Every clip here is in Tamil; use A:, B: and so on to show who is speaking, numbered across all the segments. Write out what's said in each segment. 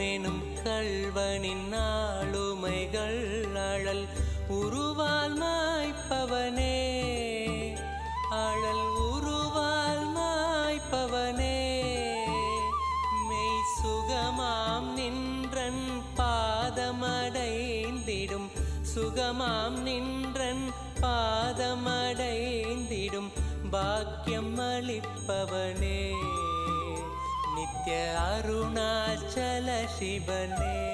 A: மெனும் கல்வனின் ஆளுமைகள் அழல் உருவால் மாய்ப்பவனே அழல் உருவால் மாய்ப்பவனே மெய் சுகமாம் நின்றன் பாதமடைந்திடும். சுகமாம் நின்றன் பாதமடைந்திடும். பாக்கியம் அளிப்பவனே. नित्य अरुणाचल शिवने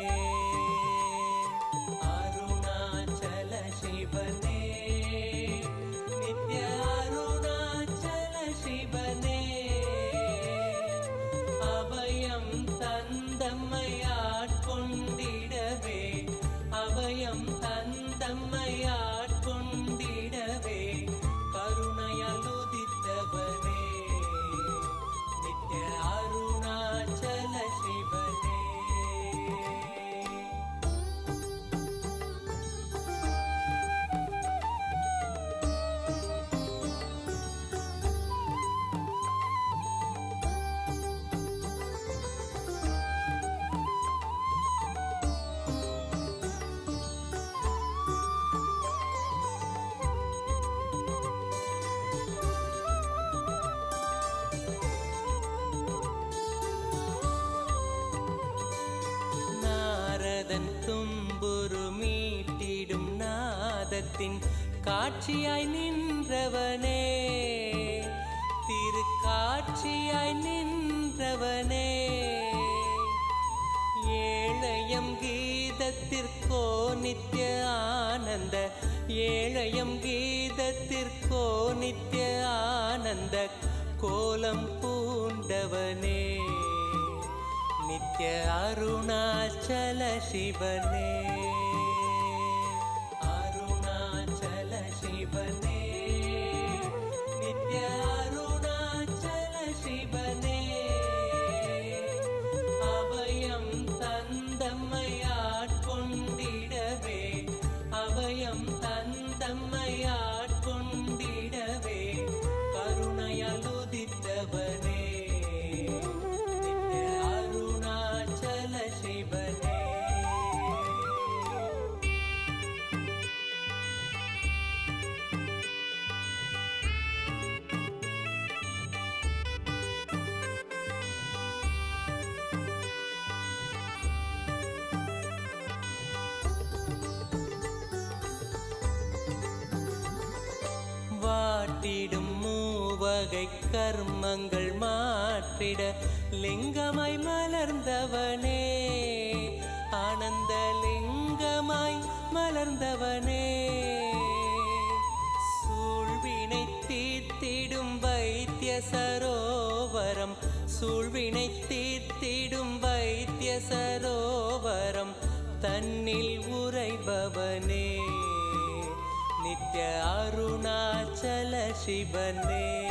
A: நாதத்தின் காட்சியாய் நின்றவனே. திருக்காட்சியாய் நின்றவனே. ஏழையம் கீதத்திற்கோ நித்திய ஆனந்த. ஏழையம் கீதத்திற்கோ நித்திய ஆனந்த. கோலம் பூண்டவனே. நித்திய அருணாச்சல சிவனே. வாட்டிடும் மூவகை கர்மங்கள் மாற்றிட லிங்கமாய் மலர்ந்தவனே. ஆனந்த லிங்கமாய் மலர்ந்தவனே. சூழ்வினை தீர்த்திடும் வைத்திய சரோவரம். சூழ்வினை தீர்த்திடும் வைத்திய சரோவரம். தன்னில் உரைபவனே அருணாச்சல சிவனே.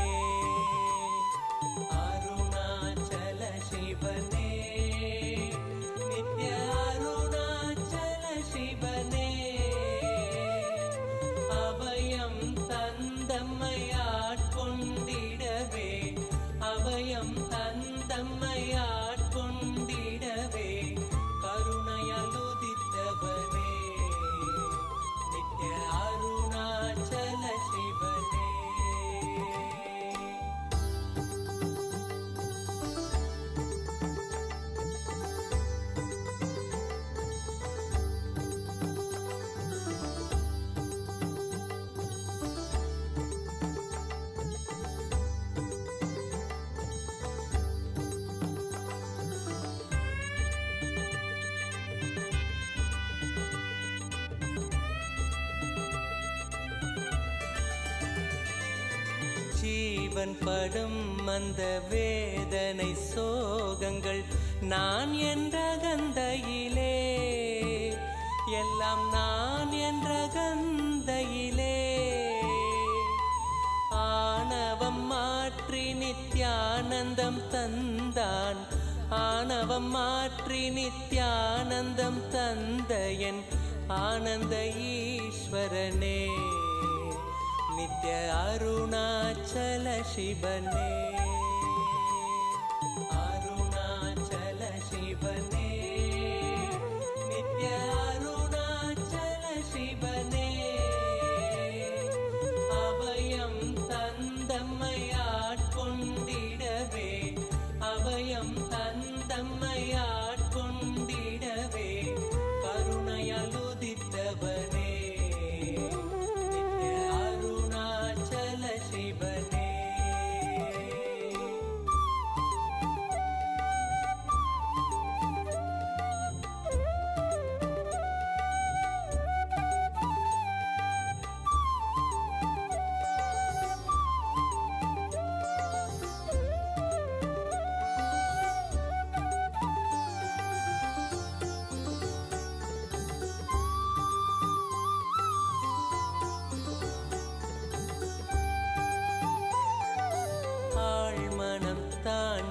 A: இவன் படும் அந்த வேதனை சோகங்கள் நான் என்ற கந்தையிலே. எல்லாம் நான் என்ற கந்தையிலே. ஆணவம் மாற்றி நித்யானந்தம் தந்தான். ஆணவம் மாற்றி நித்யானந்தம் தந்தையன் ஆனந்த ஈஸ்வரனே. अरुणाचलशिबन्ने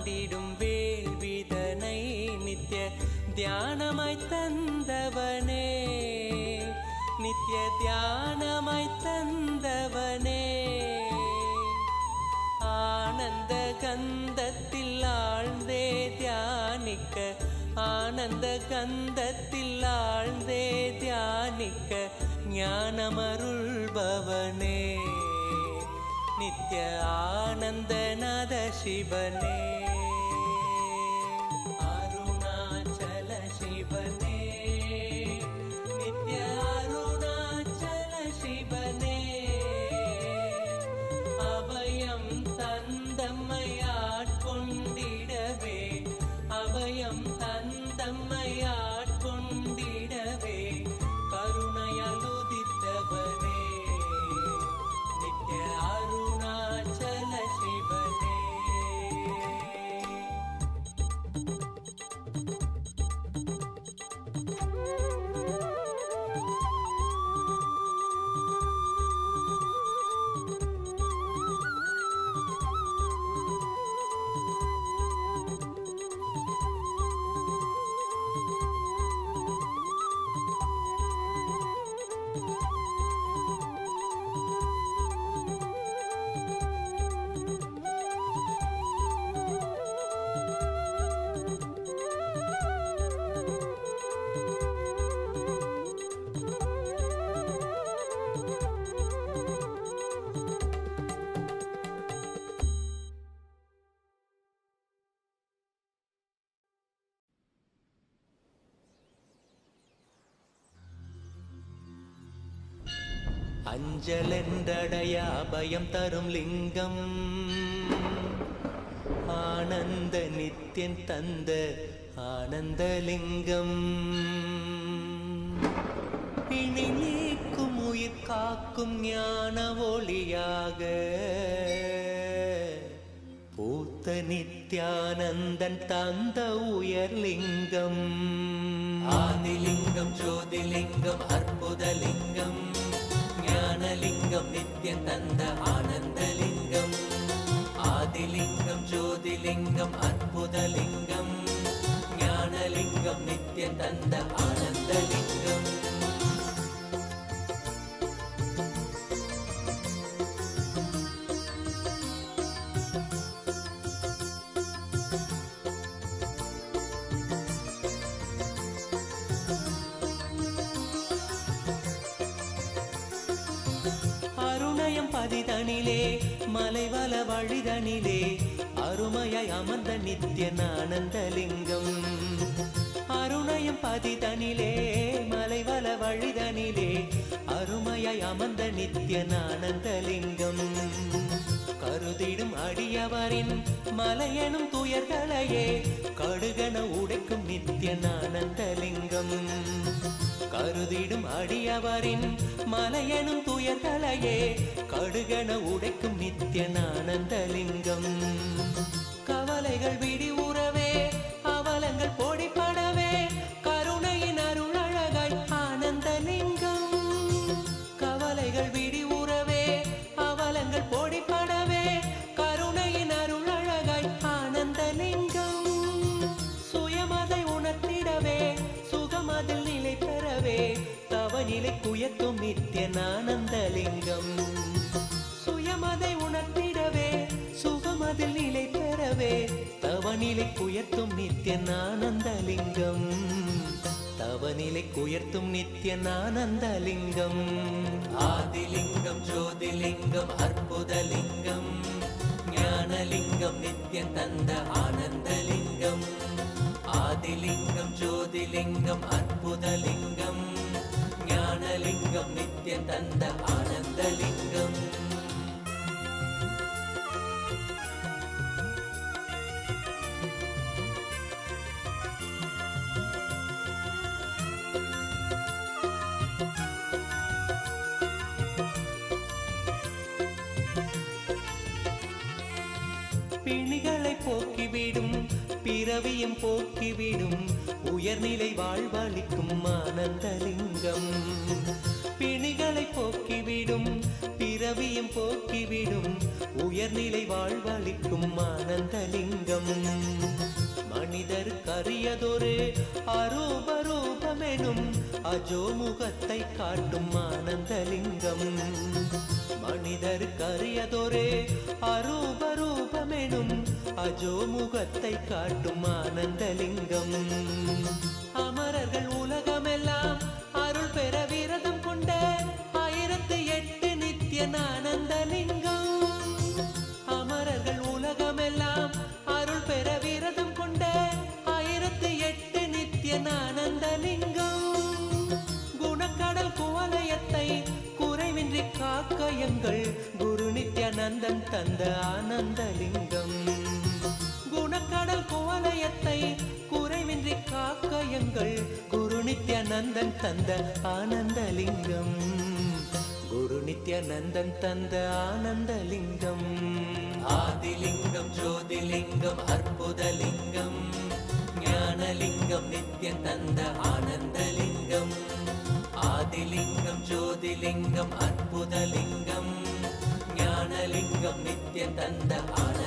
A: ஆண்டிடும் வேள்விதனை நித்ய தியானமாய் தந்தவனே. நித்ய தியானமாய் தந்தவனே. ஆனந்த கந்தத்தில் ஆழ்ந்தே தியானிக்க ஆனந்த கந்தத்தில் ஆழ்ந்தே தியானிக்க ஞானமருள்பவனே. நித்ய ஆனந்தநாத சிவனே அஞ்சலென்றடைய பயம் தரும் லிங்கம். ஆனந்த நித்தியன் தந்த ஆனந்தலிங்கம் பிணி நீக்கும் உயிர் காக்கும் ஞான ஒளியாக. பூத்த நித்யானந்தன் தந்த உயர்லிங்கம் ஆதிலிங்கம் ஜோதிலிங்கம் அற்புதலிங்கம். ஞானலிங்கம் நித்யம் தந்த ஆனந்தலிங்கம். ஆதிலிங்கம் ஜோதிலிங்கம் அற்புதலிங்கம். ஞானலிங்கம் நித்யம் தந்த ஆனந்தலிங்கம் மலைவல வழிதனிலே அருமையாய் அமர்ந்த நித்தியன் ஆனந்தலிங்கம் அருணயம் பதிதனிலே மலைவல வழிதனிலே அருமையாய் அமர்ந்த நித்தியன் ஆனந்தலிங்கம் கருதிடும் அடியவரின் மலையனும் துயர்களையே கடுகன உடைக்கும் நித்ய ஆனந்தலிங்கம் கருதிடும் அடியவரின் மலையனும் துயர்களையே கடுகன உடைக்கும் நித்ய ஆனந்தலிங்கம் கவலைகள் விடி குயத்தும் நித்ய ஆனந்தலிங்கம் சுயமதை உணர்த்திடவே சுகமதில் நிலை பெறவே தவநிலை குயர்த்தும் நித்ய ஆனந்தலிங்கம் தவநிலை குயர்த்தும் நித்ய ஆ தந்த ஆனந்தலிங்கம் பிணிகளை போக்கிவிடும் பிறவியும் போக்கிவிடும் உயர்நிலை வாழ்வளிக்கும் ஆனந்தலிங்கம். பிணிகளை போக்கிவிடும். உயர்நிலை வாழ்வளிக்கும் ஆனந்தலிங்கம். மனிதர் கரியதொரு அரூபரூபமெனும் அஜோமுகத்தை காட்டும் ஆனந்தலிங்கம். மனிதர் கரியதொரு அரூபரூபமெனும் அஜோமுகத்தை காட்டும் ஆனந்தலிங்கம். அமரர்கள் நித்யானந்தன் தந்த ஆனந்தலிங்கம். குணக்கடல் கோலயத்தை குறைவின்றி காக்க எங்கள் குரு நித்யானந்தன் தந்த ஆனந்தலிங்கம். குரு நித்யானந்தன் தந்த ஆனந்தலிங்கம். ஆதிலிங்கம் ஜோதிலிங்கம் அற்புதலிங்கம். ஞானலிங்கம் நித்யம் தந்த ஆனந்தலிங்கம். ஆதிலிங்கம் ஜோதிலிங்கம் அற்புதலிங்கம். ஞானலிங்கம் நித்யம் தந்த ஆனந்தலிங்கம்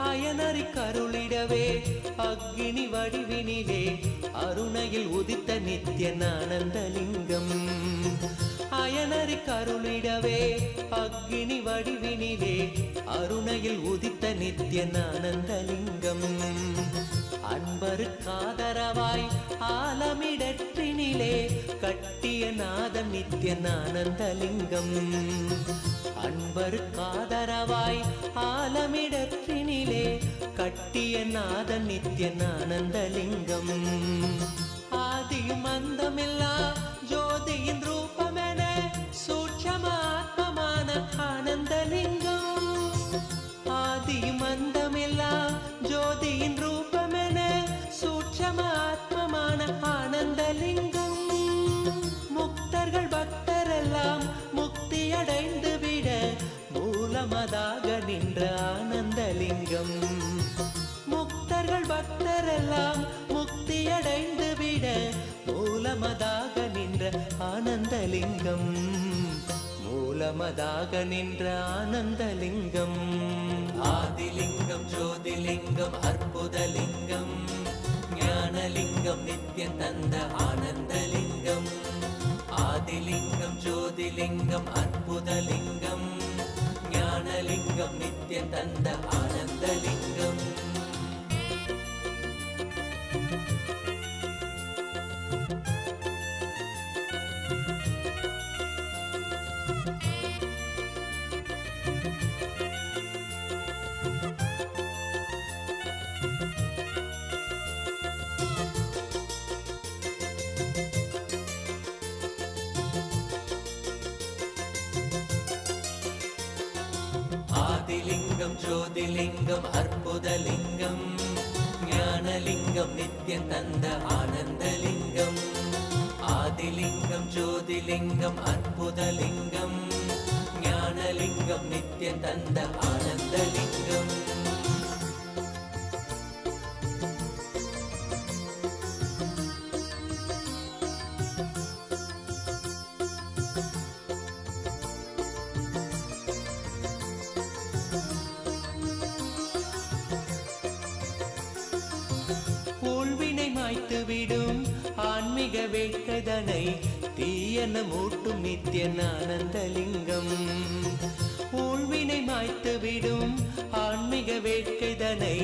A: அயனறி கருளிடவே அக்னி வடிவினிலே அருணையில் உதித்த நித்ய ஆனந்தலிங்கம் அயனறி கருளிடவே அக்னி வடிவினிலே அருணையில் உதித்த நித்ய ஆனந்தலிங்கம் அன்பரு காதரவாய் ஆலமிடற்றினிலே கட்டிய நாதம் நித்ய ஆனந்தலிங்கம் அன்பர் காதரவாய் ஆலமிடற்றினிலே கட்டிய நாத நித்ய ஆனந்தலிங்கம் ஆதி மந்தமில்லா ஜோதியின் ரூபமென சூட்சமாத்மமான நின்ற ஆனந்த லிங்கம் ஜோதிலிங்கம் அற்புதலிங்கம் ஞானலிங்கம் நித்தியம் தந்த ஆனந்தலிங்கம் ஆதிலிங்கம் ஜோதிலிங்கம் அற்புதலிங்கம் ஞானலிங்கம் நித்தியம் தந்த விடும் ஆன்மீக வேட்கைதனை தீயன மூட்டும் நித்தியன் ஆனந்தலிங்கம் ஊழ்வினை மாய்த்து விடும் ஆன்மீக வேட்கைதனை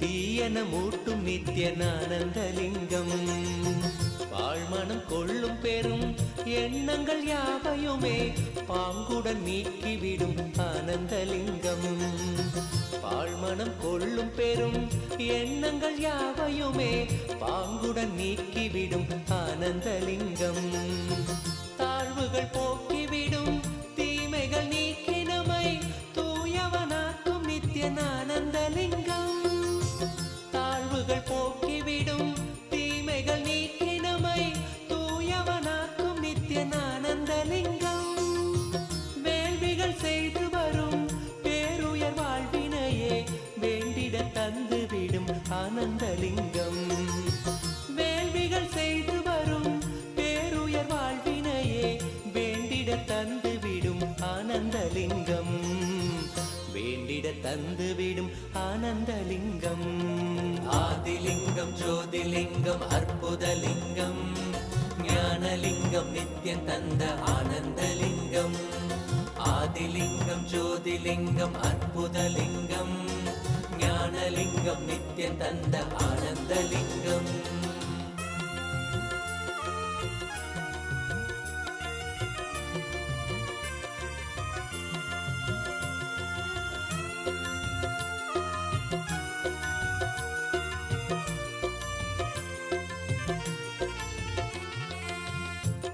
A: தீயன மூட்டும் நித்தியன் ஆனந்தலிங்கம் வாழ்மனம் கொள்ளும் பெரும் எண்ணங்கள் யாவையுமே பாங்குடன் நீக்கிவிடும் ஆனந்தலிங்கம். பாழ்மனம் கொள்ளும் பெரும் எண்ணங்கள் யாவையுமே பாங்குடன் நீக்கிவிடும் ஆனந்தலிங்கம். ஆதிலிங்கம் அற்புதலிங்கம் ஞானலிங்கம் நித்யம் தந்த ஆனந்தலிங்கம்.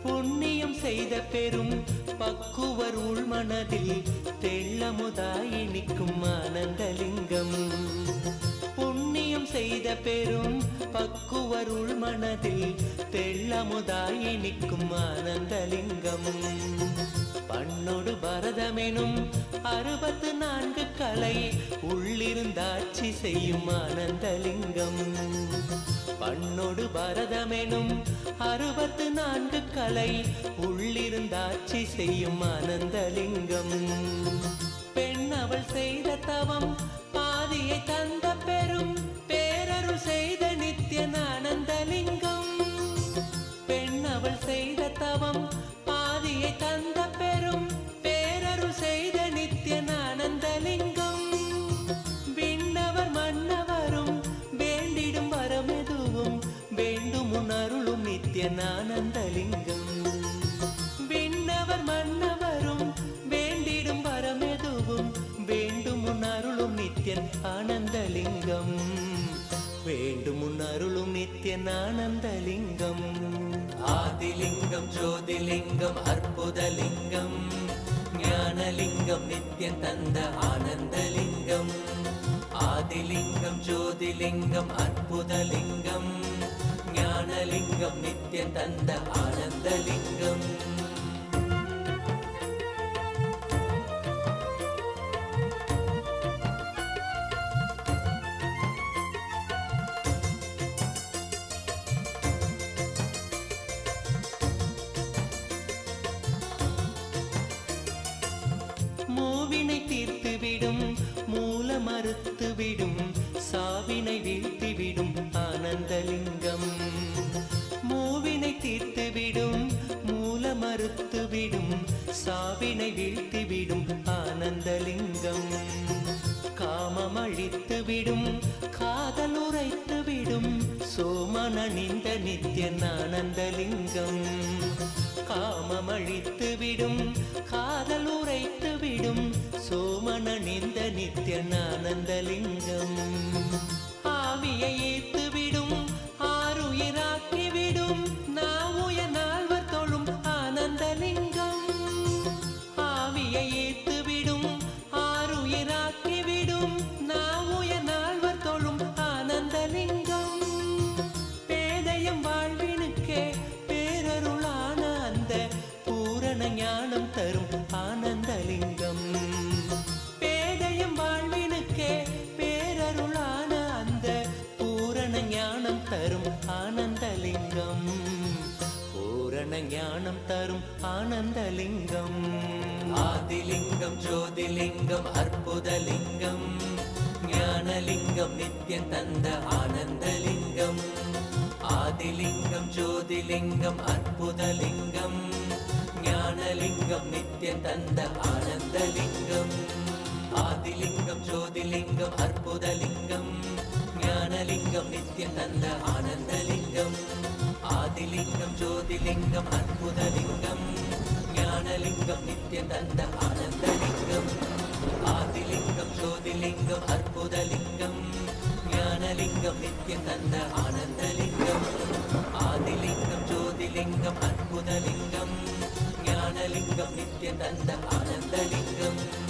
A: புண்ணியம் செய்த பெரும் பக்குவர் உள்மனதில் தெள்ளமுதாயினிக்கும் ஆனந்தலிங்கம். புண்ணியம் செய்த பெரும் பக்குவர் உள்மனதில் தெள்ளமுதாயினிக்கும் ஆனந்தலிங்கம். பண்ணொடு பரதமெனும் அறுபத்து நான்கு கலை உள்ளிருந்தாட்சி செய்யும் ஆனந்தலிங்கம். பண்ணொடு பரதமெனும் அறுபத்து நான்கு கலை உள்ளிருந்தாட்சி செய்யும் ஆனந்தலிங்கம். பெண் அவள் செய்த தவம் பாதியை தந்த வேண்டும் உன் அருளும் நித்திய ஆனந்தலிங்கம் ஆதிலிங்கம் ஜோதிலிங்கம் அற்புதலிங்கம். ஞானலிங்கம் நித்தியம் தந்த ஆனந்தலிங்கம். ஆதிலிங்கம் ஜோதிலிங்கம் அற்புதலிங்கம். ஞானலிங்கம் நித்தியம் தந்த ஆனந்தலிங்கம். மறுத்துவிடும் சாவினை வீழ்த்திவிடும் ஆனந்தலிங்கம். மூவினை தீர்த்துவிடும் மூல மறுத்துவிடும் சாவினை வீழ்த்திவிடும் ஆனந்தலிங்கம். காமம் அழித்துவிடும் காதல் உரைத்துவிடும் சோமனணிந்த நித்தியன் ஆனந்தலிங்கம். காமம் அழித்துவிடும் காதல் உரைத்துவிடும் சோமனணிந்த நித்ய ஆனந்தலிங்கம் ஆவியை ஏத்துவிடும் ஆனந்தலிங்கம் ஆதிலிங்கம் ஜோதிலிங்கம் அற்புதலிங்கம் ஞானலிங்கம் நித்யம் தந்த ஆனந்தலிங்கம் ஆதிலிங்கம் ஜோதிலிங்கம் அற்புதலிங்கம் ஞானலிங்கம் நித்யம் தந்த ஆனந்தலிங்கம்.